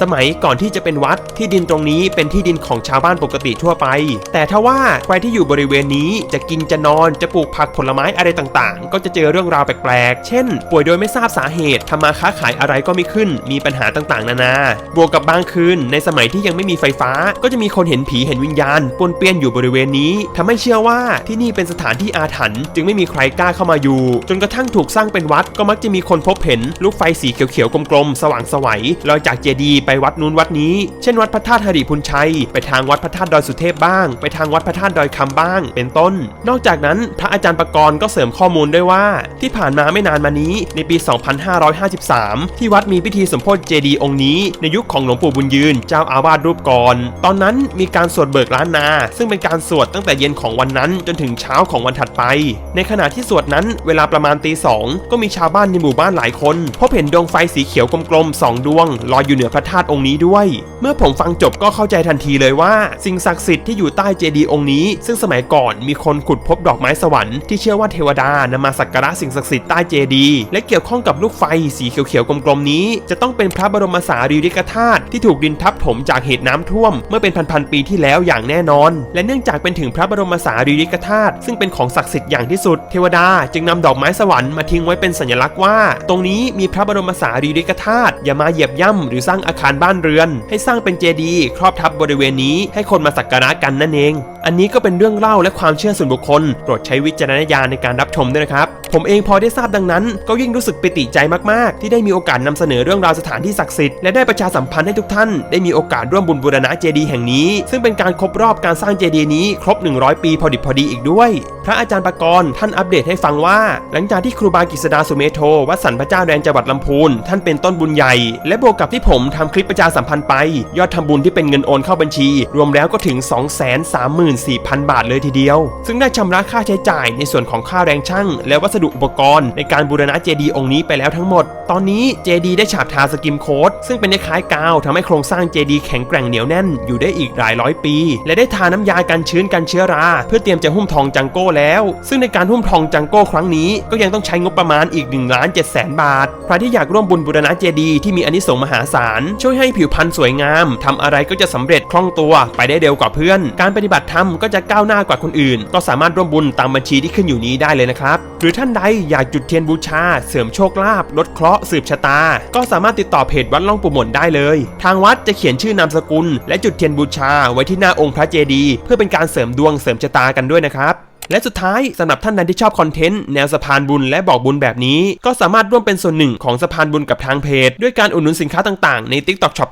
สมัยก่อนที่จะเป็นวัดที่ดินตรงนี้เป็นที่ดินของชาวบ้านปกติทั่วไป แต่ถ้าว่าใครที่อยู่บริเวณนี้จะกินจะนอนจะปลูกผักผลไม้อะไรต่างๆ ก็จะเจอเรื่องราวแปลกๆ เช่น ป่วยโดยไม่ทราบสาเหตุทำมาค้าขายอะไรก็ไม่ขึ้น มีปัญหาต่างๆ นานา บวกกับบางคืนในสมัยที่ยังไม่มีไฟฟ้า ก็จะมีคนเห็นผีเห็นวิญญาณปนเปี้ยนอยู่บริเวณนี้ทำให้เชื่อว่าที่นี่เป็นสถานที่อาถรรพ์จึงไม่มีใครกล้าเข้ามาอยู่ จนกระทั่งถูกสร้างเป็นวัดก็มักจะมีคนพบเห็นลูกไฟสีเขียวๆกลมๆสว่างสวัยลอยจากเจดีย์ไปวัดนู้นวัดนี้ เช่นวัดพระธาตุหริพุนชัย ไปทางวัดพระธาตุดอยสุเทพบ้าง ไปทางวัดพระธาตุดอยคำบ้าง เป็นต้น นอกจากนั้นพระอาจารย์ประกรณ์ก็เสริมข้อมูลด้วยว่า ที่ผ่านมาไม่นานมานี้ในปี 2553 ที่วัดมีพิธีสมโภชเจดีย์องค์นี้ ในยุคของหลวงปู่บุญยืน เจ้าอาวาสรูปก่อน ตอนนั้นมีการสวดเบิกล้านนา ซึ่งเป็นการสวดตั้งแต่เย็นของวันนั้นจนถึงเช้าของวันถัดไป ในขณะที่สวดนั้นเวลาประมาณตีสองก็มีชาวบ้านในหมู่บ้านหลายคนพบเห็นดวงไฟสีเขียวกลมๆสองดวงลอยอยู่เหนือระธาตุองค์นี้ด้วย เมื่อผมฟังจบก็เข้าใจทันทีเลยว่า สิ่งศักดิ์สิทธิ์ที่อยู่ใต้เจดีย์องค์นี้ ซึ่งสมัยก่อนมีคนขุดพบดอกไม้สวรรค์ที่เชื่อว่าเทวดานำมาสักการะสิ่งศักดิ์สิทธิ์ใต้เจดีย์และเกี่ยวข้องกับลูกไฟสีเขียวๆกลมๆนี้ จะต้องเป็นพระบรมสารีริกธาตุที่ถูกดินทับถมจากเหตุน้ำท่วม เมื่อเป็นพันๆปีที่แล้วอย่างแน่นอน และเนื่องจากเป็นถึงพระบรมสารีริกธาตุซึ่งเป็นของศักดิ์สิทธิ์อย่างที่สุด เทวดาจึงนำดอกไม้สวรรค์มาทิ้งไว้เป็นสัญลักษณ์ว่า ตรงนี้มีพระบรมสารีริกธาตุอย่ามาเหยียบย่ำหรือสร้างอาคารบ้านเรือน ให้สร้างเป็นเจดีย์ครอบทับ บริเวณนี้ให้คนมาสักการะกันนั่นเอง อันนี้ก็เป็นเรื่องเล่าและความเชื่อส่วนบุคคลโปรดใช้วิจารณญาณในการรับชมด้วยนะครับ ผมเองพอได้ทราบดังนั้น ก็ยิ่งรู้สึกปิติใจมากๆ ที่ได้มีโอกาสนำเสนอเรื่องราวสถานที่ศักดิ์สิทธิ์และได้ประชาสัมพันธ์ให้ทุกท่านได้มีโอกาสร่วมบุญบูรณะเจดีย์แห่งนี้ ซึ่งเป็นการครบรอบการสร้างเจดีย์นี้ครบ 100 ปีพอดิบพอดีอีกด้วย พระอาจารย์ปากรณ์ท่านอัปเดตให้ฟังว่า หลังจากที่ครูบากิษดาสุเมโทวัดสันพระเจ้าแดนจังหวัดลำพูนท่านเป็นต้นบุญใหญ่ และบวกกับที่ผมทำคลิปประชาสัมพันธ์ไป ยอดทำบุญที่เป็นเงินโอนเข้าบัญชี รวมแล้วก็ถึง 234,000 บาทเลยทีเดียว ซึ่งได้ชำระค่าใช้จ่ายในส่วนของค่าแรงช่าง และวัสดุอุปกรณ์ในการบูรณะเจดีย์องค์นี้ไปแล้วทั้งหมด ตอนนี้เจดีย์ได้ฉาบทาสกิมโค้ดซึ่งเป็นคล้ายกาวทำให้โครงสร้างเจดีย์แข็งแกร่งเหนียวแน่นอยู่ได้อีกหลายร้อยปี และได้ทาน้ำยากันชื้นกันเชื้อรา เพื่อเตรียมจะหุ้มทองจังโก้แล้ว ซึ่งในการหุ้มทองจังโก้ครั้งนี้ก็ยังต้องใช้งบประมาณอีก1ล้าน7แสนบาท ใครที่อยากร่วมบุญบูรณะเจดีย์ที่มีอนิสงส์มหาศาลช่วยให้ผิวพรรณสวยงามทำอะไรก็จะสำเร็จคล่องตัวไปได้เร็วกว่าเพื่อน การปฏิบัติธรรมก็จะก้าวหน้ากว่าคนอื่น ก็สามารถร่วมบุญตามบัญชีที่ขึ้นอยู่นี้ได้เลยนะครับ หรือท่านใดอยากจุดเทียนบูชา เสริมโชคลาภลดเคราะห์สืบชะตา ก็สามารถติดต่อเพจวัดล่องปู่หม่นได้เลย ทางวัดจะเขียนชื่อนามสกุล และจุดเทียนบูชาไว้ที่หน้าองค์พระเจดีย์เพื่อเป็นการเสริมดวงเสริมชะตากันด้วยนะครับและสุดท้ายสำหรับท่านใดที่ชอบคอนเทนต์แนวสะพานบุญและบอกบุญแบบนี้ ก็สามารถร่วมเป็นส่วนหนึ่งของสะพานบุญกับทางเพจ ด้วยการอุดหนุนสินค้าต่างๆใน TikTok Shop